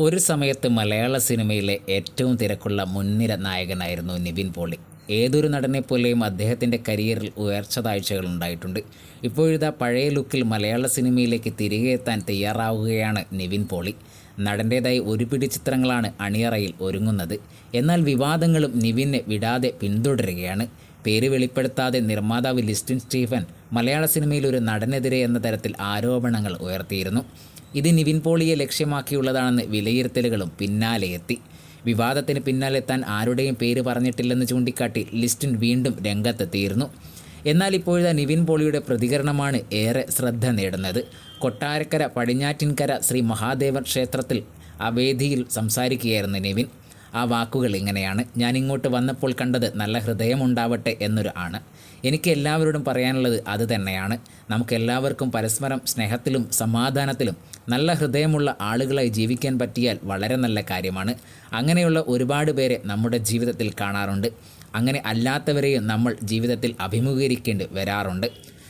ഒരു സമയത്ത് മലയാള സിനിമയിലെ ഏറ്റവും തിരക്കുള്ള മുൻനിര നായകനായിരുന്നു നിവിൻ പോളി. ഏതൊരു നടനെ പോലെയും അദ്ദേഹത്തിന്റെ കരിയറിൽ ഉയർച്ച താഴ്ചകൾ ഉണ്ടായിട്ടുണ്ട്. ഇപ്പോഴിതാ പഴയ ലുക്കിൽ മലയാള സിനിമയിലേക്ക് തിരികെ എത്താൻ തയ്യാറാവുകയാണ് നിവിൻ പോളി. നടന്റേതായി ഒരു പിടി ചിത്രങ്ങളാണ് അണിയറയിൽ ഒരുങ്ങുന്നത്. എന്നാൽ വിവാദങ്ങളും നിവിനെ വിടാതെ പിന്തുടരുകയാണ്. പേര് വെളിപ്പെടുത്താതെ നിർമ്മാതാവ് ലിസ്റ്റിൻ സ്റ്റീഫൻ മലയാള സിനിമയിൽ ഒരു നടനെതിരെ എന്ന തരത്തിൽ ആരോപണങ്ങൾ ഉയർത്തിയിരുന്നു. ഇത് നിവിൻ പോളിയെ ലക്ഷ്യമാക്കിയുള്ളതാണെന്ന് വിലയിരുത്തലുകളും പിന്നാലെ എത്തി. വിവാദത്തിന് പിന്നാലെ താൻ ആരുടെയും പേര് പറഞ്ഞിട്ടില്ലെന്ന് ചൂണ്ടിക്കാട്ടി ലിസ്റ്റിൻ വീണ്ടും രംഗത്തെത്തിയിരുന്നു. എന്നാൽ ഇപ്പോഴത്തെ നിവിൻ പോളിയുടെ പ്രതികരണമാണ് ഏറെ ശ്രദ്ധ നേടുന്നത്. കൊട്ടാരക്കര പടിഞ്ഞാറ്റിൻകര ശ്രീ മഹാദേവൻ ക്ഷേത്രത്തിൽ ആ വേദിയിൽ സംസാരിക്കുകയായിരുന്നു നിവിൻ. ആ വാക്കുകൾ ഇങ്ങനെയാണ്. ഞാൻ ഇങ്ങോട്ട് വന്നപ്പോൾ കണ്ടത് നല്ല ഹൃദയമുണ്ടാവട്ടെ എന്നൊരു ആണ്. എനിക്ക് എല്ലാവരോടും പറയാനുള്ളത് അത് തന്നെയാണ്. നമുക്കെല്ലാവർക്കും പരസ്പരം സ്നേഹത്തിലും സമാധാനത്തിലും നല്ല ഹൃദയമുള്ള ആളുകളായി ജീവിക്കാൻ പറ്റിയാൽ വളരെ നല്ല കാര്യമാണ്. അങ്ങനെയുള്ള ഒരുപാട് പേരെ നമ്മുടെ ജീവിതത്തിൽ കാണാറുണ്ട്. അങ്ങനെ അല്ലാത്തവരെയും നമ്മൾ ജീവിതത്തിൽ അഭിമുഖീകരിക്കേണ്ടി വരാറുണ്ട്.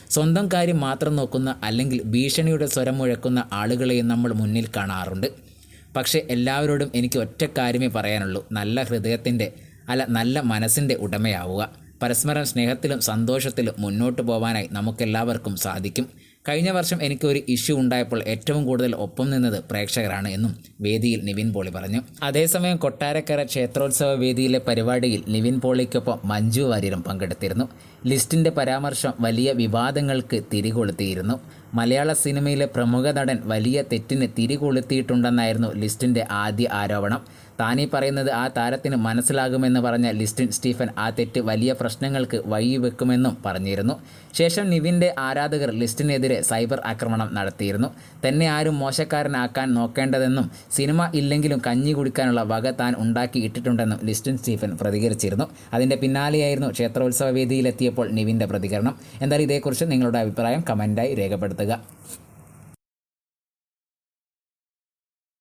സ്വന്തം കാര്യം മാത്രം നോക്കുന്ന അല്ലെങ്കിൽ ഭീഷണിയുടെ സ്വരം മുഴക്കുന്ന ആളുകളെയും നമ്മൾ മുന്നിൽ കാണാറുണ്ട്. പക്ഷേ എല്ലാവരോടും എനിക്ക് ഒറ്റ കാര്യമേ പറയാനുള്ളൂ. നല്ല ഹൃദയത്തിന്റെ അല്ല നല്ല മനസ്സിന്റെ ഉടമയാവുക. പരസ്പരം സ്നേഹത്തിലും സന്തോഷത്തിലും മുന്നോട്ട് പോകാനായി നമുക്കെല്ലാവർക്കും സാധിക്കും. കഴിഞ്ഞ വർഷം എനിക്ക് ഒരു ഇഷ്യൂ ഉണ്ടായപ്പോൾ ഏറ്റവും കൂടുതൽ ഒപ്പം നിന്നത് പ്രേക്ഷകരാണ് എന്നും വേദിയിൽ നിവിൻ പോളി പറഞ്ഞു. അതേസമയം കൊട്ടാരക്കര ക്ഷേത്രോത്സവ വേദിയിലെ പരിപാടിയിൽ നിവിൻ പോളിക്കൊപ്പം മഞ്ജു വാര്യരും പങ്കെടുത്തിരുന്നു. ലിസ്റ്റിന്റെ പരാമർശം വലിയ വിവാദങ്ങൾക്ക് തിരികൊളുത്തിയിരുന്നു. മലയാള സിനിമയിലെ പ്രമുഖ നടൻ വലിയ തെറ്റിന് തിരികൊളുത്തിയിട്ടുണ്ടെന്നായിരുന്നു ലിസ്റ്റിന്റെ ആദ്യ ആരോപണം. താനീ പറയുന്നത് ആ താരത്തിന് മനസ്സിലാകുമെന്ന് പറഞ്ഞ ലിസ്റ്റിൻ സ്റ്റീഫൻ ആ തെറ്റ് വലിയ പ്രശ്നങ്ങൾക്ക് വഴിവെക്കുമെന്നും പറഞ്ഞിരുന്നു. ശേഷം നിവിന്റെ ആരാധകർ ലിസ്റ്റിനെതിരെ സൈബർ ആക്രമണം നടത്തിയിരുന്നു. തന്നെ ആരും മോശക്കാരനാക്കാൻ നോക്കേണ്ടതെന്നും സിനിമ ഇല്ലെങ്കിലും കഞ്ഞി കുടിക്കാനുള്ള വക താൻ ഉണ്ടാക്കി ഇട്ടിട്ടുണ്ടെന്നും ലിസ്റ്റിൻ സ്റ്റീഫൻ പ്രതികരിച്ചിരുന്നു. അതിന്റെ പിന്നാലെയായിരുന്നു ക്ഷേത്രോത്സവ വേദിയിലെത്തിയപ്പോൾ നിവിന്റെ പ്രതികരണം. എന്തായാലും ഇതേക്കുറിച്ച് നിങ്ങളുടെ അഭിപ്രായം കമന്റായി രേഖപ്പെടുത്തുക.